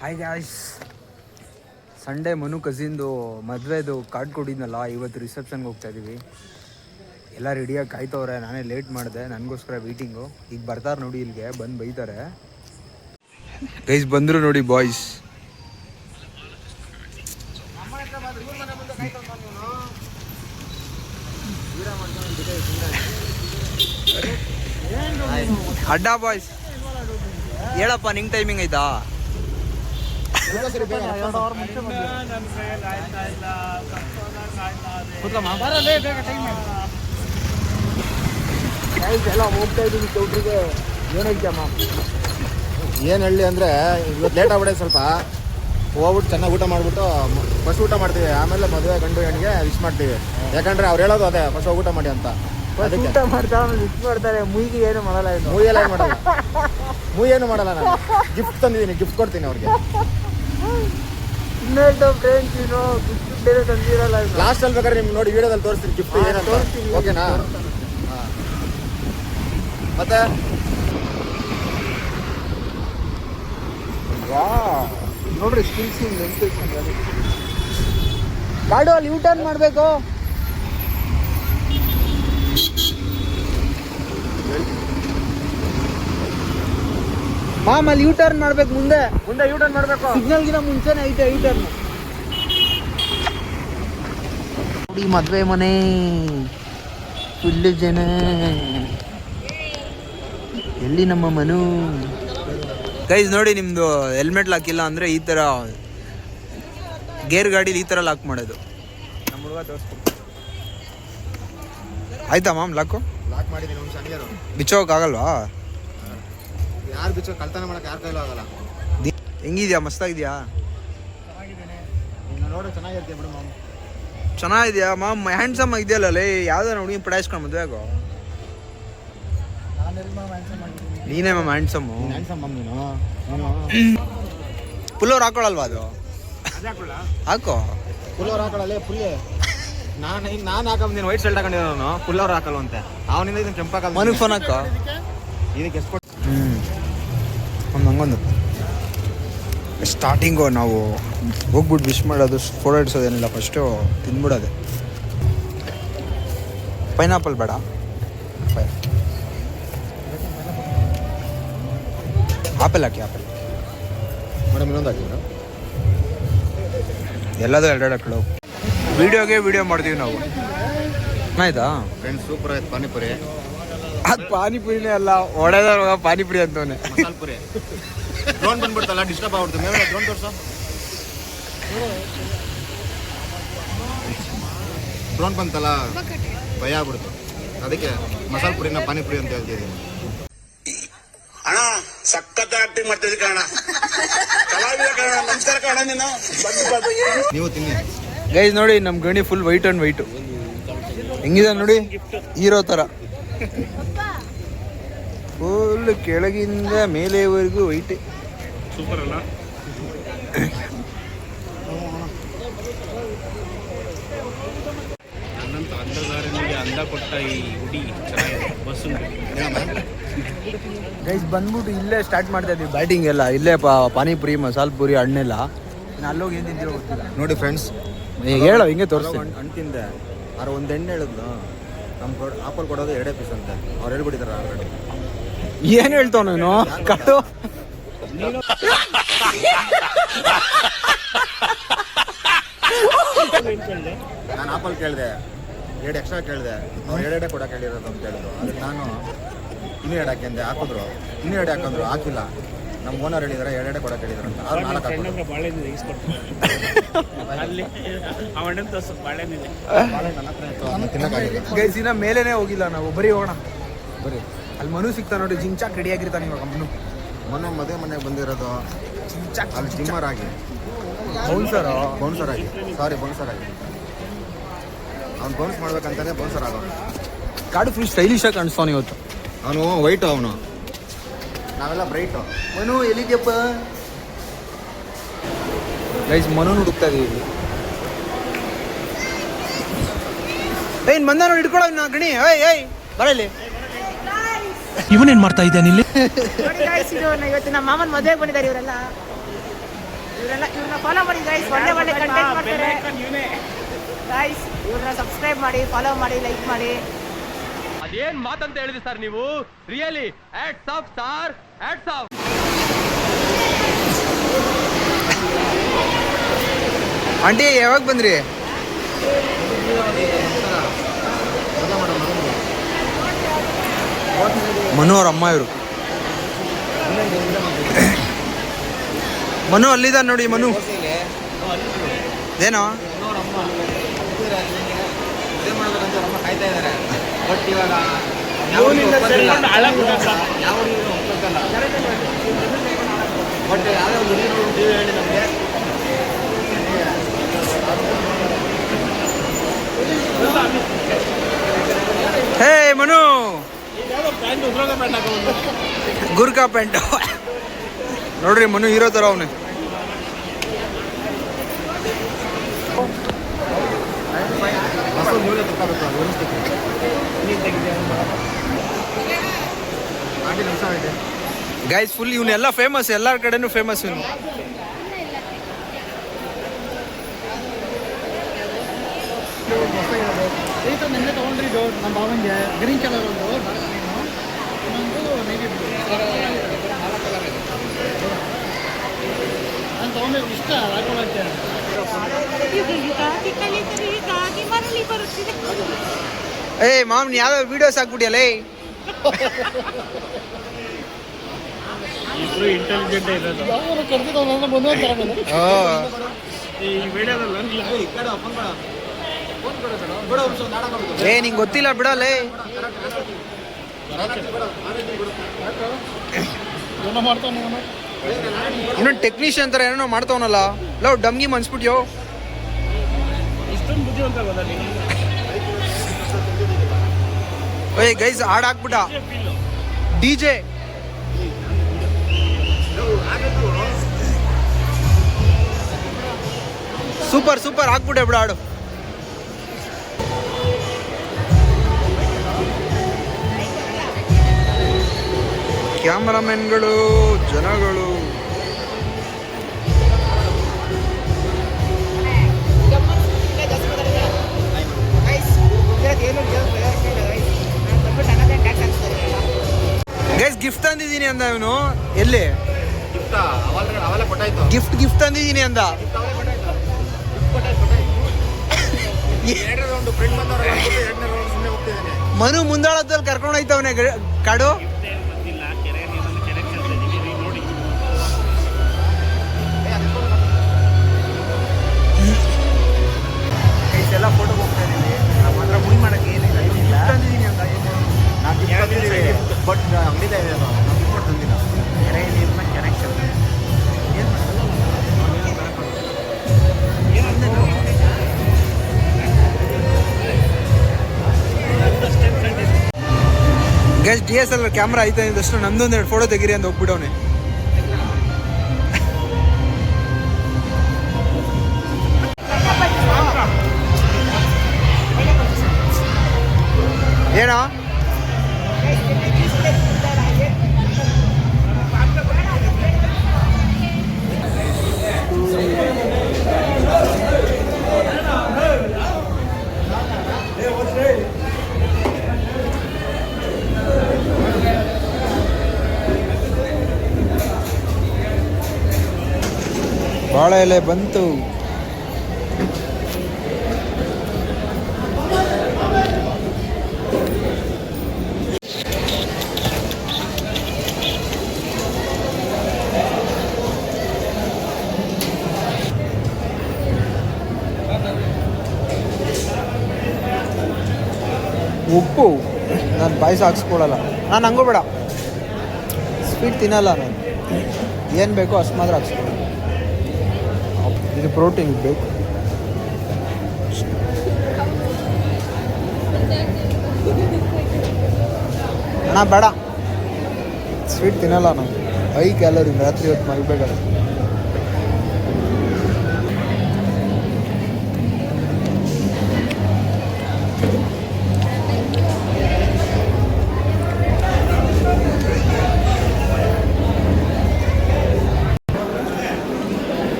Hi guys Sunday Manu ಕಸಿನ್ದು ಮದುವೆದು card ಕೊಟ್ಟಿದ್ನಲ್ಲ, ಇವತ್ತು ರಿಸೆಪ್ಷನ್ಗೆ ಹೋಗ್ತಾ ಇದ್ದೀವಿ ಎಲ್ಲ ರೆಡಿಯಾಗಿ ಕಾಯ್ತವ್ರೆ, ನಾನೇ ಲೇಟ್ ಮಾಡಿದೆ, ನನಗೋಸ್ಕರ ವೇಟಿಂಗು ಈಗ ಬರ್ತಾರೆ ನೋಡಿ ಇಲ್ಲಿಗೆ, ಬಂದು ಬೈತಾರೆ. ಗೈಸ್ ಬಂದರು ನೋಡಿ ಬಾಯ್ಸ್ ಅಡ್ಡ ಬಾಯ್ಸ್ ಹೇಳಪ್ಪ, ನಿಂಗೆ ಟೈಮಿಂಗ್ ಆಯ್ತಾ? ಎಲ್ಲ ಹೋಗ್ತಾ ಇದ್ದೀವಿ ಚೌಟ್ರಿಗೆ ಏನೈತೆ ಅಮ್ಮ ಏನು ಹೇಳಿ ಅಂದರೆ ಇವತ್ತು ಲೇಟ್ ಆಗ್ಬಿಡೆ ಸ್ವಲ್ಪ. ಹೋಗ್ಬಿಟ್ಟು ಚೆನ್ನಾಗಿ ಊಟ ಮಾಡಿಬಿಟ್ಟು ಫಸ್ಟ್ ಊಟ ಮಾಡ್ತೀವಿ. ಆಮೇಲೆ ಮದುವೆ ಗಂಡು ಹೆಣ್ಣಿಗೆ ವಿಶ್ ಮಾಡ್ತೀವಿ. ಯಾಕಂದ್ರೆ ಅವ್ರು ಹೇಳೋದು ಅದೇ ಫಸ್ಟ್ ಊಟ ಮಾಡಿ ಅಂತ. ಊಟ ಮಾಡ್ತಾ ವಿಶ್ ಮಾಡ್ತಾರೆ ಮುಯಿಗೆ ಏನು ಮಾಡಲ್ಲ ಇದು ಮೂವಿ ಎಲ್ಲ ಏನು ಮಾಡಲ್ಲ? ಮೂವಿ ಏನು ಮಾಡಲ್ಲ ನಾನು. ಗಿಫ್ಟ್ ತಂದಿದ್ದೀನಿ ಗಿಫ್ಟ್ ಕೊಡ್ತೀನಿ ಅವ್ರಿಗೆ. ಫ್ರೆಂಡ್ಸ್ ಏನು ಗಿಫ್ಟ್ ಬೇರೆ ತಂದಿರಲ್ಲ ಇದು ಲಾಸ್ಟ್ ಅಲ್ಲಿ ಬೇಕಾದ್ರೆ ನಿಮ್ಗೆ ನೋಡಿ ವಿಡಿಯೋದಲ್ಲಿ ತೋರಿಸ್ತೀನಿ ಗಿಫ್ಟ್ ಏನಂತ. ತೋರಿಸ್ತೀನಿ. ಓಕೆನಾ ಮತ್ತೆ? ಮತ್ತೆ ನೋಡ್ರಿ ಸ್ಕಿಲ್ಸ್ ಗಾಡಿ ಅಲ್ಲಿ ಯೂ ಟರ್ನ್ ಮಾಡಬೇಕು. ಮಾಮ್ ಅಲ್ಲಿ ಯೂ ಟರ್ನ್ ಮಾಡ್ಬೇಕು ಮುಂದೆ. ಮುಂದೆ ಯೂ ಟರ್ನ್ ಮಾಡ್ಬೇಕು. ಸಿಗ್ನಲ್ ಗಿನ ಮುಂಚೆನೆ ಐತೆ ಯೂ ಟರ್ನ್ ನೋಡಿ ಮದ್ವೆ ಮನೆ. ಫುಲ್ ಜನ. ಎಲ್ಲಿ ನಮ್ಮ ಮನು? ಗೈಸ್ ನೋಡಿ ನಿಮ್ದು ಹೆಲ್ಮೆಟ್ ಹಾಕಿಲ್ಲ ಅಂದ್ರೆ ಈ ತರ ಗೇರ್ ಗಾಡಿಲಿ ಈ ತರ ಲಾಕ್ ಮಾಡೋದು. ನಮ್ಮ ಹುಡುಗ ತೋರಿಸ್ಬೇಕು ಆಯ್ತಾ ಮಾಮ್ ಲಾಕು ಲಾಕ್ ಮಾಡಿದ್ದೀನಿ ಒಂದು ಶನಿಯರು ಬಿಚ್ಚೋಕ್ ಆಗಲ್ವಾ ಯಾರು ಬಿಚ್ಚೋ ಕಳ್ತನ ಮಾಡಕ್ಕೆ ಯಾರ ಕೈಲೂ ಆಗಲ್ಲ. ಹೆಂಗಿದ್ಯಾ? ಮಸ್ತಾಗಿದ್ಯಾ ನೋಡು ಚೆನ್ನಾಗಿರ್ತೀಯ ಬಿಡು ಮಾಮ್. ಚೆನ್ನಾಗಿದ್ಯಾ? ಮಾಮ್ ಹ್ಯಾಂಡ್ಸಮ್ ಆಗಿದೆಯಲ್ಲ ಲೇ ಯಾವ್ದಾರ ಹುಡುಗಿ ಪಡಾಯಿಸ್ಕೊಂಡು ಮದುವೆ ಆಗೋ? ನೀನೇ ಮ್ಯಾಮ್ ಹ್ಯಾಂಡ್ಸಮ್ ಮಾಮ್ ನೀನು ಪುಲ್ಲೋರ್ ಹಾಕೊಳಲ್ವಾ ಅದು? ಹಾಕೋ. ಪುಲ್ಲೋರ್ ಹಾಕೊಳ್ಳಲ್ಲ ಪುಲ್ಲೇ ನಾನು ನಾನು ಹಾಕಮ್ ನೀನು ವೈಟ್ ಶರ್ಟ್ ಹಾಕೊಂಡಿರೋ ನಾನು ಪುಲ್ಲವ್ರು ಹಾಕಲ್ವಂತೆ. ಅವನಿಂದ ಇದನ್ನ ಹಾಕಲ್ಲ ಮನಗ್ ಫೋನ್ ಹಾಕೋ. ಇದಕ್ಕೆ ಎಷ್ಟು ಹ್ಞೂ ಒಂದು ಹಂಗೊಂದು ಸ್ಟಾರ್ಟಿಂಗು ನಾವು ಹೋಗ್ಬಿಟ್ಟು ವಿಶ್ ಮಾಡೋದು ಫೋಟೋ ಇಡ್ಸೋದೇನಿಲ್ಲ ಫಸ್ಟು ತಿಂದ್ಬಿಡೋದೆ ಪೈನಾಪಲ್ ಬೇಡ. ಆಪಲ್ ಹಾಕಿ ಆಪಲ್ ಮೇಡಮ್ ಇನ್ನೊಂದು ಹಾಕಿ ಮೇಡಮ್ ಎಲ್ಲದೂ ಎರಡೆರಡು ಹಾಕೊಳ್ಳೋ ವಿಡಿಯೋಗೆ ವಿಡಿಯೋ ಮಾಡ್ತೀವಿ ನಾವು. ಆಯ್ತಾ? ಫ್ರೆಂಡ್ಸ್ ಸೂಪರ್ ಆಯ್ತು. ಪಾನಿಪುರಿ. ಅದು ಪಾನಿಪುರಿನೇ ಅಲ್ಲ ಒಡೆದವ್ರ ಪಾನಿಪುರಿ ಅಂತವನೆ. ಮಸಾಲ ಪುರಿ ಡ್ರೋನ್ ಬಂದ್ಬಿಡ್ತಲ್ಲ ಡಿಸ್ಟರ್ಬ್ ಆಗ್ಬಿಡ್ತು ಮೇಲೆ ಡ್ರೋನ್ ತೋರ್ಸು. ಡ್ರೋನ್ ಬಂತಲ್ಲ ಭಯ ಆಗ್ಬಿಡ್ತು ಅದಕ್ಕೆ ಮಸಾಲ ಪುರಿನ ಪಾನಿಪುರಿ ಅಂತ ಹೇಳ್ತಿದ್ದೀನಿ ಅಣ್ಣ ಸಖತ್ ಆಕ್ಟಿಂಗ್ ಮಾಡ್ತಿದ್ದೆ ಕಾಣ ಕಲಾವಿದ ಕಾಣ ನಮಸ್ಕಾರ ಕಣ ನೀನು. ಬಂದು ಬಂದು. ನೀವು ತಿನ್ನಿ. ಗೈಸ್ ನೋಡಿ ನಮ್ಮ ಗಣಿ ಫುಲ್ ವೈಟ್ ಅಂಡ್ ವೈಟ್ ಹೆಂಗಿದೆ ನೋಡಿ? ಹೀರೋ ಥರ ಫುಲ್ ಕೆಳಗಿಂದ ಮೇಲೆವರೆಗೂ ವೈಟ್. ಸೂಪರ್ ಅಲ್ಲ? ನನ್ನಂತ ಅಂಧಗಾರನಿಗೆ ಅಂದ ಕೊಟ್ಟ ಈ ಹುಡಿ ಬಸ್ಸು ಗೈಸ್ ಬಂದ್ಬಿಟ್ಟು ಇಲ್ಲೇ ಸ್ಟಾರ್ಟ್ ಮಾಡ್ತಾ ಇದ್ದೀವಿ ಬ್ಯಾಟಿಂಗ್ ಎಲ್ಲ. ಇಲ್ಲೇ ಪಾ ಪಾನಿಪುರಿ ಮಸಾಲ ಪುರಿ ಹಣ್ಣೆಲ್ಲ. ಅಲ್ಲೋಗಿ ಏನು ತಿಂದಿರೋ ಗೊತ್ತಿಲ್ಲ. ನೋಡಿ ಫ್ರೆಂಡ್ಸ್ ಹೇಳೋ ಹಿಂಗೆ ತೋರಿಸ್ತೀನಿ. ಹಣ್ಣು ತಿಂದೆ ಆದ್ರೆ ಒಂದು ಎಣ್ಣೆ ಹೇಳಿದ್ನು ನಮ್ಮ ಕೊಡ್ ಆಪಲ್ ಕೊಡೋದು ಎರಡೇ ಪೀಸ್ ಅಂತೆ. ಅವ್ರು ಹೇಳ್ಬಿಟ್ಟಿದ್ದಾರೆ ಆಲ್ರೆಡಿ ಏನು ಹೇಳ್ತಾವ ನೀನು? ಕಟ್ಟು. ನಾನು ಆಪಲ್ ಕೇಳಿದೆ. ಎರಡು ಎಕ್ಸ್ಟ್ರಾ ಕೇಳಿದೆ. ಅವ್ರು ಎರಡೆರಡೆ ಕೊಡಕ್ಕೆ ಹೇಳಿರೋದು ಅಂತ ಹೇಳಿದ್ರು. ಅದಕ್ಕೆ ನಾನು ಇನ್ನೂ ಎರಡು ಹಾಕಿಂದೆ ಹಾಕಿದ್ರು. ಇನ್ನೂ ಎರಡು ಹಾಕಿದ್ರು. ಹಾಕಿಲ್ಲ. ನಮ್ಮ ಓನರ್ ಹೇಳಿದಾರೆ ಎರಡೆ ಕೊಡಕ್ಕೆ ಹೇಳಿದ್ರು ಅಂತ. ಅವ್ರು ನಾಲ್ಕು ಅಲ್ಲಿ ಅವಣ್ಣ ತೋರ್ಸು ಬಾಳೆಹಣ್ಣಿದೆ. ತಿನ್ನಕ್ಕಾಗಿಲ್ಲ. ಗೈಸ್ ಇನ್ನ ಮೇಲೇನೆ ಹೋಗಿಲ್ಲ ನಾವು. ಬರೀ ಹೋಗೋಣ. ಬರೀ. ಅಲ್ಲಿ ಮನು ಸಿಗ್ತಾ ನೋಡಿ ಜಿಂಚಾಕ್ ರೆಡಿಯಾಗಿರ್ತಾನೆ ಇವಾಗ ಮನು. ಮೊನ್ನೆ ಮದುವೆ ಮನೆಗೆ ಬಂದಿರೋದು. ಜಿಂಚಾಕ್ ಅಲ್ಲಿ ಜಿಮ್ಮರ್ ಆಗಿ. ಬೌನ್ಸರ್ ಬೌನ್ಸರ್ ಆಗಿ. ಸಾರಿ ಬೌನ್ಸರ್ ಆಗಿ. ಅವ್ನು ಬೌನ್ಸ್ ಮಾಡ್ಬೇಕಂತಾನೆ ಬೌನ್ಸರ್ ಆಗೋ ಕಾಡು ಫುಲ್ ಸ್ಟೈಲಿಶ್ ಆಗಿ ಕಾಣಿಸ್ತಾನೆ ಇವತ್ತು. ಅವನು ವೈಟ್ ಅವನು. ನಾವೆಲ್ಲ ಬ್ರೈಟು. ಮನು ಎಲ್ಲಿದ್ಯಪ್ಪ? ಗೈಸ್ ಮನು ಹುಡುಕ್ತಾ ಇದೀವಿ. ಏನ್ ಬಂದ ನೋಡಿ ಹಿಡ್ಕೊಳ ನಾ ಗಣಿ. ಏಯ್ ಏಯ್ ಬರಲಿ ಇವನೇನ್ ಮಾಡ್ತಾ ಇದ್ದಾನೆ ಇಲ್ಲಿ ನೋಡಿ guys, ಇದು ಇವತ್ತು ನಮ್ಮ ಮಾಮನ ಮದುವೆಗೆ ಬಂದಿದ್ದಾರೆ ಇವರೆಲ್ಲ. ಇವರೆಲ್ಲ ಇವ್ರನ್ನ ಫಾಲೋ ಮಾಡಿ ಗೈಸ್ ಒಳ್ಳೆ ಒಳ್ಳೆ ಕಂಟೆಂಟ್ ಮಾಡ್ತಾರೆ. ಗೈಸ್ ಇವ್ರನ್ನ ಸಬ್ಸ್ಕ್ರೈಬ್ ಮಾಡಿ ಫಾಲೋ ಮಾಡಿ ಲೈಕ್ ಮಾಡಿ. ಅದೇನ್ ಮಾತಂತ ಹೇಳಿದ್ರಿ ಸರ್ ನೀವು? Really hats off star aunty ಯಾವಾಗ ಬಂದ್ರಿ? ಮನು ಅವ್ರ ಅಮ್ಮ ಇವರು. ಮನು ಅಲ್ಲಿದ ನೋಡಿ ಮನು. ಏನೋ? ಬಟ್ ಇವಾಗ ಬಟ್ ಹೇಳಿ ನಮಗೆ. ಹೇ ಮನು. ಗುರ್ಕಾ ಪ್ಯಾಂಟ್. ನೋಡ್ರಿ ಮನು ಹೀರೋ ಥರ ಅವನು. ಹೊಸ ಮೂಲೆ ತಗೋಬೇಕು ಆಂಟಿ ನಮಸ್ಕಾರ ಇದೆ ಗೈಸ್ ಫುಲ್ ಇವನ್ನೆಲ್ಲ ಫೇಮಸ್ ಎಲ್ಲರ ಕಡೆನೂ ಫೇಮಸ್ ಇವನು ಏ ನಿನ್ನೆ ನೀ ನಮ್ಮ ಭಾವನಿಗೆ ಗ್ರೀನ್ ಕಲರ್ ಒಂದು ಇನ್ನೊಂದು ನಾನು ತೊಗೊಂಡಿದ್ದು ಇಷ್ಟ ಏಯ್. ಮಾಮ್ ಯಾವ ವಿಡಿಯೋಸ್ ಹಾಕ್ಬಿಟ್ಟಿಯಲ್ಲ ಇಬ್ರು ಇಂಟೆಲಿಜೆಂಟ್ ಇರೋದು. ಯಾವಾಗ ಕರ್ದಿದ್ದು ಅವನನ್ನ ಬಂದು ಥರ ಮೇಲೆ ಈ ವಿಡಿಯೋದಲ್ಲಿ ಈ ಕಡೆ ಫೋನ್ ಕೊಡ ಫೋನ್ ಕೊಡು ಸರ್. ಕೊಡು ಒಂದು ನಾಟಕ ಮಾಡೋದು ಏ ನಿಂಗೆ ಗೊತ್ತಿಲ್ಲ ಬಿಡಲೇ ಏನೋ ಮಾಡ್ತಾನೆ ಇನ್ನೊಂದು ಟೆಕ್ನಿಷಿಯನ್ ತರ ಏನೋ ಮಾಡ್ತಾವನಲ್ಲ. ಲವ್ ಡಮ್ಗಿ ಮನ್ಸ್ಬಿಟ್ಯೋ. ಇಷ್ಟೊಂದು ಬುದ್ಧಿವಂತ ಗೊತ್ತಾ ಏಯ್ ಗೈಸ್ ಹಾಡ್ ಹಾಕ್ಬಿಟ್ಟ. D J. ಸೂಪರ್ ಸೂಪರ್ ಹಾಕ್ಬಿಟ್ಟೆ ಬಿಡ ಹಾಡು. ಕ್ಯಾಮರಾಮನ್ಗಳು ಜನಗಳು. ಏನು ಗಿಫ್ಟ್ ತಂದಿದ್ದೀನಿ ಅಂದ ಇವನು. ಎಲ್ಲಿ? ಗಿಫ್ಟ್ ಗಿಫ್ಟ್ ತಂದಿದ್ದೀನಿ ಅಂದ. ಮನು ಮುಂದಾಳದಲ್ಲಿ ಕರ್ಕೊಂಡು ಹೋಯ್ತವನೆ ಕಾಡು? Guys D S L camera ಐತೆ ಇದ್ದಷ್ಟು ನಂದೊಂದು ಎರಡು ಫೋಟೋ ತೆಗೀರಿ ಅಂತ ಹೋಗ್ಬಿಡವನೆ ಬಾಳೆ ಎಲೆ ಬಂತು. ಉಪ್ಪು. ನಾನು ಪಾಯಸ ಹಾಕ್ಸ್ಕೊಳಲ್ಲ. ನಾನು ಹಂಗೂ ಬೇಡ. ಸ್ವೀಟ್ ತಿನ್ನಲ್ಲ ನಾನು. ಏನು ಬೇಕೋ ಅಷ್ಟು ಮಾತ್ರ ಹಾಕ್ಸ್ಕೊಳ್ಳಿ ಇದು ಪ್ರೋಟೀನ್ ಬೇಕು. ಅಣ್ಣ ಬೇಡ. ಸ್ವೀಟ್ ತಿನ್ನಲ್ಲ ನಾನು. ಹೈ ಕ್ಯಾಲೋರಿ ರಾತ್ರಿ ಹೊತ್ತು ಮಲ್ಬೇಕಾದ್ರೆ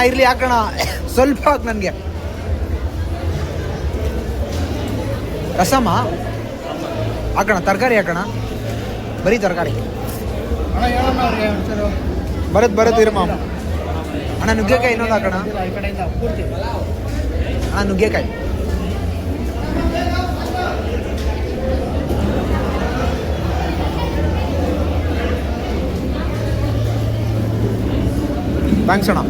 ಅಣ್ಣ, ಇರ್ಲಿ ಹಾಕೋಣ ಸ್ವಲ್ಪ ಹಾಕಿ ನನಗೆ. ರಸಮ್ಮ? ಹಾಕೋಣ ತರಕಾರಿ ಹಾಕೋಣ ಬರೀ ತರಕಾರಿ. ಬರತ್ ಬರತ್ ಇರಮ್ಮ ಅಣ್ಣ, ನುಗ್ಗೆಕಾಯಿ ಇನ್ನೊಂದು ಹಾಕೋಣ ಅಣ್ಣ, ನುಗ್ಗೆಕಾಯಿ. ಥ್ಯಾಂಕ್ಸ್ ಅಣ್ಣ.